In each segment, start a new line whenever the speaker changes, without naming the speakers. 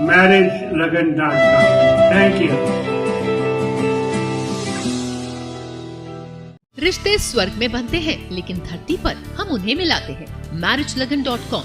marriagelagan.com. Thank you.
रिश्ते स्वर्ग में बनते हैं, लेकिन धरती पर हम उन्हें मिलाते हैं marriage Lagan dot com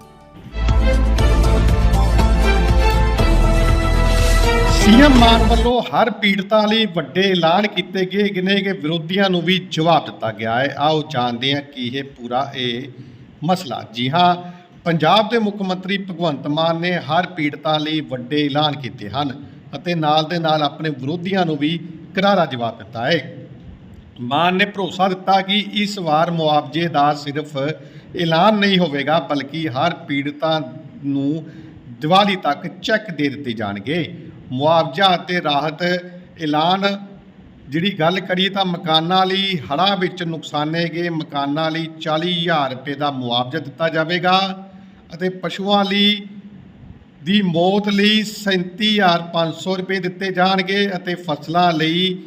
CM Mann ਵੱਲੋਂ ਹਰ ਪੀੜਤਾਂ ਲਈ ਵੱਡੇ ਐਲਾਨ ਕੀਤੇ ਗਏ ਗਿਨੇ ਕਿ ਵਿਰੋਧੀਆਂ ਨੂੰ ਵੀ ਜਵਾਬ ਦਿੱਤਾ ਗਿਆ ਹੈ। ਆਓ ਜਾਣਦੇ ਹਾਂ ਕੀ ਇਹ ਪੂਰਾ ਇਹ ਮਸਲਾ। ਜੀ ਹਾਂ, ਪੰਜਾਬ ਦੇ ਮੁੱਖ ਮੰਤਰੀ ਭਗਵੰਤ ਮਾਨ ਨੇ ਹਰ ਪੀੜਤਾਂ ਲਈ ਵੱਡੇ ਐਲਾਨ ਕੀਤੇ ਹਨ ਅਤੇ ਨਾਲ ਦੇ ਨਾਲ ਆਪਣੇ ਵਿਰੋਧੀਆਂ ਨੂੰ ਵੀ ਕਰਾਰਾ ਜਵਾਬ ਦਿੱਤਾ ਹੈ। ਮਾਨ ਨੇ ਭਰੋਸਾ ਦਿੱਤਾ ਕਿ ਇਸ ਵਾਰ ਮੁਆਵਜ਼ੇ ਦਾ ਸਿਰਫ ਐਲਾਨ ਨਹੀਂ ਹੋਵੇਗਾ, ਬਲਕਿ ਹਰ ਪੀੜਤਾਂ ਨੂੰ ਦੀਵਾਲੀ ਤੱਕ ਚੈੱਕ ਦੇ ਦਿੱਤੇ ਜਾਣਗੇ। ਮੁਆਵਜ਼ਾ ਅਤੇ ਰਾਹਤ ਐਲਾਨ। ਜਿਹੜੀ ਗੱਲ ਕਰੀਏ ਤਾਂ ਮਕਾਨਾਂ ਲਈ ਹੜ੍ਹਾਂ ਵਿੱਚ ਨੁਕਸਾਨੇ ਗਏ। ਮਕਾਨਾਂ ਲਈ 40000 ਰੁਪਏ ਦਾ ਮੁਆਵਜ਼ਾ ਦਿੱਤਾ ਜਾਵੇਗਾ ਅਤੇ ਪਸ਼ੂਆਂ ਲਈ ਦੀ ਮੌਤ ਲਈ 37500 ਰੁਪਏ ਦਿੱਤੇ ਜਾਣਗੇ ਅਤੇ ਫਸਲਾਂ ਲਈ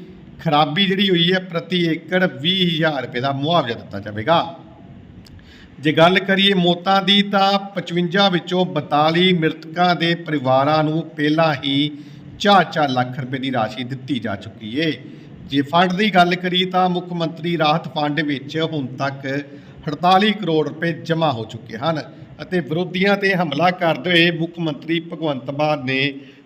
ਖਰਾਬੀ ਜਿਹੜੀ ਹੋਈ ਹੈ ਪ੍ਰਤੀ ਏਕੜ 20000 ਰੁਪਏ ਦਾ ਮੁਆਵਜ਼ਾ ਦਿੱਤਾ ਜਾਵੇਗਾ। ਜੇ ਗੱਲ ਕਰੀਏ ਮੌਤਾਂ ਦੀ ਤਾਂ 55 ਵਿੱਚੋਂ 42 ਮ੍ਰਿਤਕਾਂ ਦੇ ਪਰਿਵਾਰਾਂ ਨੂੰ ਪਹਿਲਾਂ ਹੀ 4-4 ਲੱਖ ਰੁਪਏ ਦੀ ਰਾਸ਼ੀ ਦਿੱਤੀ ਜਾ ਚੁੱਕੀ ਏ। ਜੇ ਫੰਡ ਦੀ ਗੱਲ ਕਰੀ ਤਾਂ ਮੁੱਖ ਮੰਤਰੀ ਰਾਹਤ ਫੰਡ ਵਿੱਚ ਹੁਣ ਤੱਕ 48 ਕਰੋੜ ਰੁਪਏ ਜਮ੍ਹਾਂ ਹੋ ਚੁੱਕੇ ਹਨ ਅਤੇ ਵਿਰੋਧੀਆਂ ਤੇ ਹਮਲਾ ਕਰਦੇ ਹੋਏ ਮੁੱਖ ਮੰਤਰੀ ਭਗਵੰਤ ਮਾਨ ਨੇ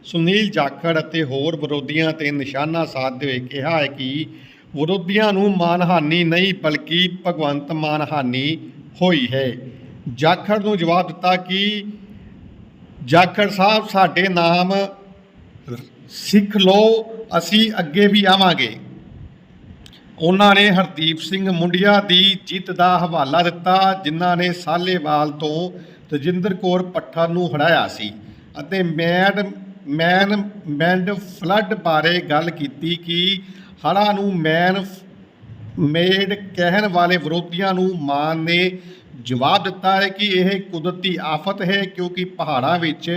ਸੁਨੀਲ ਜਾਖੜ ਅਤੇ ਹੋਰ ਵਿਰੋਧੀਆਂ ਤੇ ਨਿਸ਼ਾਨਾ ਸਾਧਦੇ ਹੋਏ ਕਿਹਾ ਹੈ ਕਿ ਵਿਰੋਧੀਆਂ ਨੂੰ ਮਾਨਹਾਨੀ ਨਹੀਂ ਬਲਕਿ ਭਗਵੰਤ ਮਾਨਹਾਨੀ ਹੋਈ ਹੈ। ਜਾਖੜ ਨੂੰ ਜਵਾਬ ਦਿੱਤਾ ਕਿ ਜਾਖੜ ਸਾਹਿਬ, ਸਾਡੇ ਨਾਮ ਸਿੱਖ ਲਓ, ਅਸੀਂ ਅੱਗੇ ਵੀ ਆਵਾਂਗੇ। ਉਹਨਾਂ ਨੇ ਹਰਦੀਪ ਸਿੰਘ ਮੁੰਡਿਆ ਦੀ ਜਿੱਤ ਦਾ ਹਵਾਲਾ ਦਿੱਤਾ, ਜਿਨ੍ਹਾਂ ਨੇ ਸਾਲੇਵਾਲ ਤੋਂ ਤਜਿੰਦਰ ਕੌਰ ਪੱਠਾ ਨੂੰ ਹਰਾਇਆ ਸੀ ਅਤੇ ਮੈਡ, ਮੈਨ, ਮੈਂਡ ਫਲੱਡ ਬਾਰੇ ਗੱਲ ਕੀਤੀ ਕਿ ਹੜ੍ਹਾਂ ਨੂੰ ਮੈਨ ਮੇਡ ਕਹਿਣ ਵਾਲੇ ਵਿਰੋਧੀਆਂ ਨੂੰ ਮਾਨ ਨੇ ਜਵਾਬ ਦਿੱਤਾ ਹੈ ਕਿ ਇਹ ਕੁਦਰਤੀ ਆਫਤ ਹੈ ਕਿਉਂਕਿ ਪਹਾੜਾਂ ਵਿੱਚ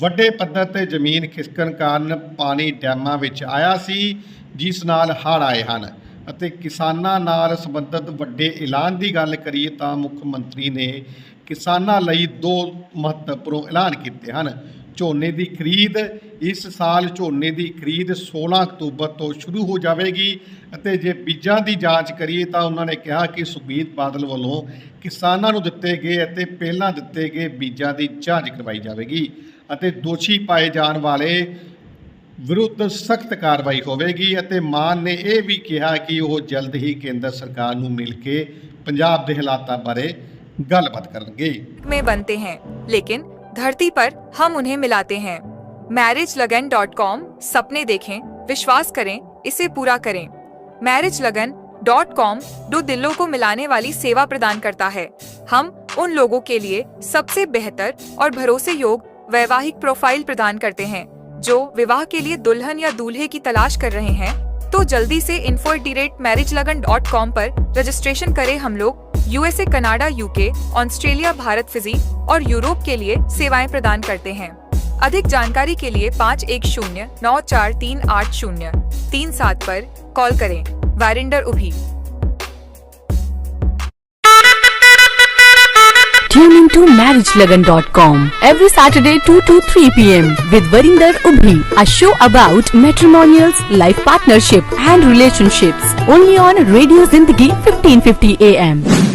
ਵੱਡੇ ਪੱਧਰ ਤੇ ਜ਼ਮੀਨ ਖਿਸਕਣ ਕਾਰਨ ਪਾਣੀ ਡੈਮਾਂ ਵਿੱਚ ਆਇਆ ਸੀ, ਜਿਸ ਨਾਲ ਹੜ੍ਹ ਆਏ ਹਨ ਅਤੇ ਕਿਸਾਨਾਂ ਨਾਲ ਸੰਬੰਧਿਤ ਵੱਡੇ ਐਲਾਨ ਦੀ ਗੱਲ ਕਰੀਏ ਤਾਂ ਮੁੱਖ ਮੰਤਰੀ ਨੇ ਕਿਸਾਨਾਂ ਲਈ ਦੋ ਮਹੱਤਵਪੂਰਨ ਐਲਾਨ ਕੀਤੇ ਹਨ। ਝੋਨੇ ਦੀ ਖਰੀਦ ਇਸ ਸਾਲ ਝੋਨੇ ਦੀ ਖਰੀਦ 16 ਅਕਤੂਬਰ ਤੋਂ ਸ਼ੁਰੂ ਹੋ ਜਾਵੇਗੀ ਅਤੇ ਜੇ ਬੀਜਾਂ ਦੀ ਜਾਂਚ ਕਰੀਏ ਤਾਂ ਉਹਨਾਂ ਨੇ ਕਿਹਾ ਕਿ ਸੁਖਬੀਰ ਬਾਦਲ ਵੱਲੋਂ ਕਿਸਾਨਾਂ ਨੂੰ ਦਿੱਤੇ ਗਏ ਅਤੇ ਪਹਿਲਾਂ ਦਿੱਤੇ ਗਏ ਬੀਜਾਂ ਦੀ ਜਾਂਚ ਕਰਵਾਈ ਜਾਵੇਗੀ ਅਤੇ ਦੋਸ਼ੀ ਪਾਏ ਜਾਣ ਵਾਲੇ ਵਿਰੁੱਧ ਸਖਤ ਕਾਰਵਾਈ ਹੋਵੇਗੀ ਅਤੇ ਮਾਨ ਨੇ ਇਹ ਵੀ ਕਿਹਾ ਕਿ ਉਹ ਜਲਦ ਹੀ ਕੇਂਦਰ ਸਰਕਾਰ ਨੂੰ ਮਿਲ ਕੇ ਪੰਜਾਬ ਦੇ ਹਾਲਾਤਾਂ ਬਾਰੇ ਗੱਲਬਾਤ ਕਰਨਗੇ
में बनते हैं लेकिन धरती पर हम उन्हें मिलाते हैं। मैरिज लगन डॉट कॉम सपने देखें, विश्वास करें, इसे पूरा करें। मैरिज लगन डॉट कॉम दो दिलों को मिलाने वाली सेवा प्रदान करता है। हम उन लोगों के लिए सबसे बेहतर और भरोसे योग वैवाहिक प्रोफ़ाइल प्रदान करते हैं, जो विवाह के लिए दुल्हन या दूल्हे की तलाश कर रहे हैं। तो जल्दी से info marriage Lagan dot com पर रजिस्ट्रेशन करें हम लोग। USA Canada UK Australia Bharat Fiji और यूरोप के लिए सेवाएँ प्रदान करते हैं अधिक जानकारी के लिए पाँच एक शून्य नौ चार तीन आठ शून्य तीन सात पर कॉल करें वारिंडर उभी
Tune into marriagelagan.com every Saturday 2 to 3 p.m. with Varinder Ubhi, a show about matrimonials, life partnership and relationships only on Radio Zindagi 1550 AM.